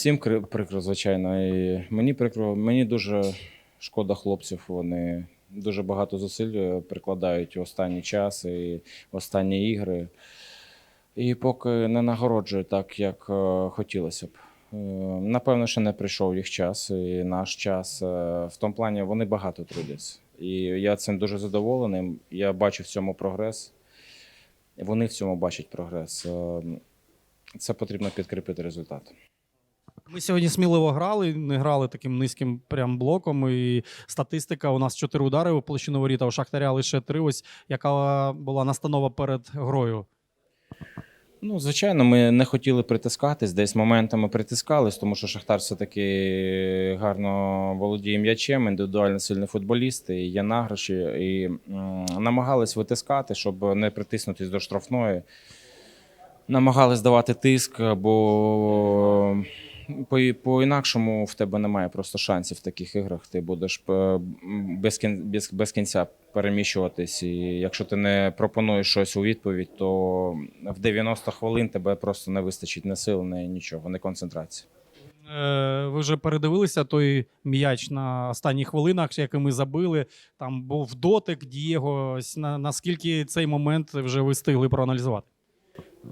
Всім прикро, звичайно. І мені прикро, мені дуже шкода хлопців. Вони дуже багато зусиль е, прикладають в останній час і в останні ігри. І поки не нагороджують так, як е, хотілося б. Е, Напевно, ще не прийшов їх час і наш час. Е, В тому плані вони багато трудяться. І я цим дуже задоволений. Я бачу в цьому прогрес. Вони в цьому бачать прогрес. Е, Це потрібно підкріпити результатом. Ми сьогодні сміливо грали, не грали таким низьким прям блоком. І статистика у нас чотири удари у площину воріта, у Шахтаря лише три. Ось яка була настанова перед грою. Ну, звичайно, ми не хотіли притискатись, десь моментами притискались, тому що Шахтар все-таки гарно володіє м'ячем, індивідуально сильні футболісти, є награші, і м, намагались витискати, щоб не притиснутись до штрафної. Намагались давати тиск, бо по, по-інакшому в тебе немає просто шансів в таких іграх. Ти будеш е, без, кін, без, без кінця переміщуватись. І якщо ти не пропонуєш щось у відповідь, то в 90 хвилин тебе просто не вистачить ні сил, ні нічого, ні концентрації. Е, ви вже передивилися той м'яч на останніх хвилинах, який ми забили. Там був дотик Дієго. Наскільки цей момент вже ви встигли проаналізувати?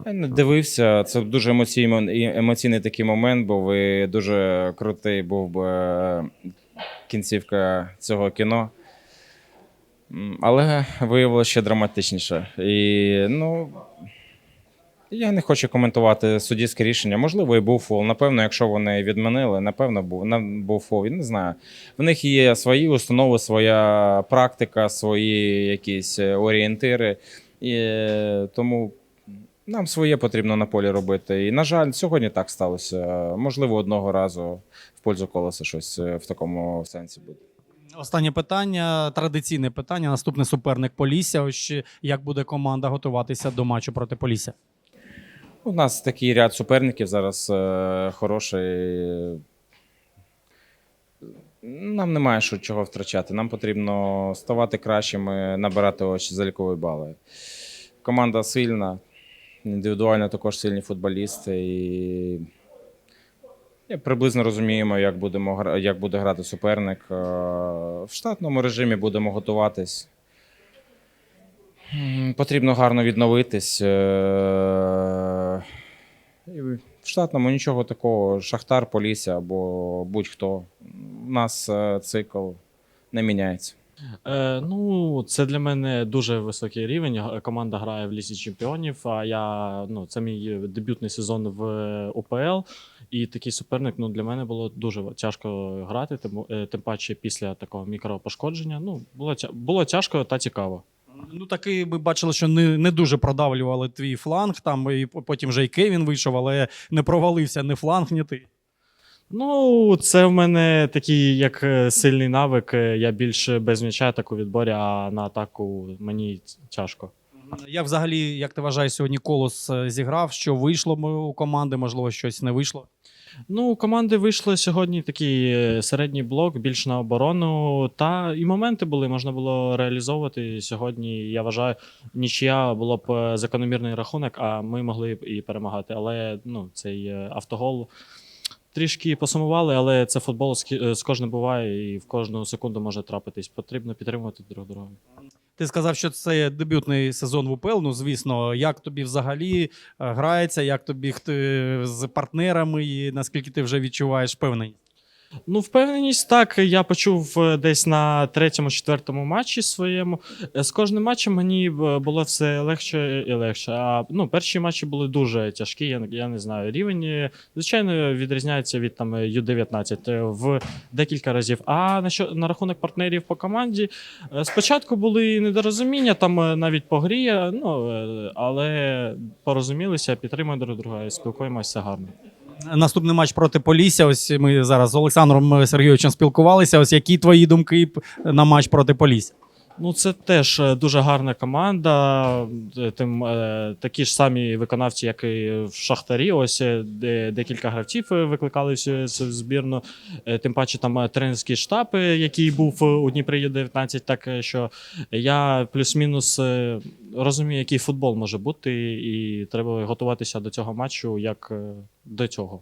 Я не дивився. Це дуже емоційно, і емоційний такий момент, бо ви дуже крутий був би е, кінцівка цього кіно. Але виявилося ще драматичніше. І ну. Я не хочу коментувати суддівське рішення. Можливо, і був фол. Напевно, якщо вони відмінили, напевно, був, був фол. Я не знаю. В них є свої установи, своя практика, свої якісь е, орієнтири. І е, тому нам своє потрібно на полі робити. І, на жаль, сьогодні так сталося. Можливо, одного разу в пользу колеса щось е, в такому сенсі буде. Останнє питання, традиційне питання. Наступний суперник Полісся. Ось як буде команда готуватися до матчу проти Полісся? У нас такий ряд суперників зараз е, хороший. Нам немає що чого втрачати. Нам потрібно ставати кращими, набирати очі залікові бали. Команда сильна, індивідуально також сильні футболісти. І приблизно розуміємо, як, будемо, як буде грати суперник. Е, В штатному режимі будемо готуватись. Потрібно гарно відновитись. е, В штатному нічого такого. Шахтар, Полісся або будь-хто. У нас е, цикл не міняється. Е, ну, це для мене дуже високий рівень. Команда грає в лісі чемпіонів. А я ну, це мій дебютний сезон в УПЛ. І такий суперник ну, для мене було дуже тяжко грати, тим, е, тим паче після такого мікропошкодження. Ну, було, було тяжко та цікаво. Ну таки ми бачили, що не, не дуже продавлювали твій фланг. Там і потім вже і Кевін вийшов, але не провалився ні фланг, ні ти. Ну, це в мене такий як е, сильний навик. Е, Я більше без м'яча так у відборі, а на атаку мені тяжко. Як взагалі, як ти вважаєш, сьогодні колос е, зіграв? Що вийшло у команди? Можливо, щось не вийшло? Ну, у команди вийшли сьогодні такий середній блок, більш на оборону. Та і моменти були, можна було реалізовувати. Сьогодні, я вважаю, нічия було б закономірний рахунок, а ми могли б і перемагати. Але ну, цей автогол трішки посумували, але це футбол е, з кожним буває, і в кожну секунду може трапитись. Потрібно підтримувати друг друга. Ти сказав, що це дебютний сезон в УПЛ. Ну, звісно, як тобі взагалі е, грається, як тобі хто- з партнерами, і наскільки ти вже відчуваєш впевненість? Ну, впевненість, так. Я почув е, десь на третьому-четвертому матчі своєму. Е, З кожним матчем мені е, було все легше і легше. А ну, перші матчі були дуже тяжкі. Я, я не знаю. Рівень, звичайно, відрізняється від там Ю-19 е, в декілька разів. А на що на рахунок партнерів по команді спочатку були недорозуміння, там навіть по грі, ну, але порозумілися, підтримуємо друг друга і спілкуємося гарно. Наступний матч проти Полісся. Ось ми зараз з Олександром Сергійовичем спілкувалися. Ось які твої думки на матч проти Полісся? Ну, це теж е, дуже гарна команда. Е, Тим е, такі ж самі виконавці, як і в Шахтарі. Ось де, декілька гравців викликали в збірну. Тим паче там тренерський штаб, який був у Дніпрі Ю-19, так що я плюс-мінус розумію, який футбол може бути, і треба готуватися до цього матчу як до цього.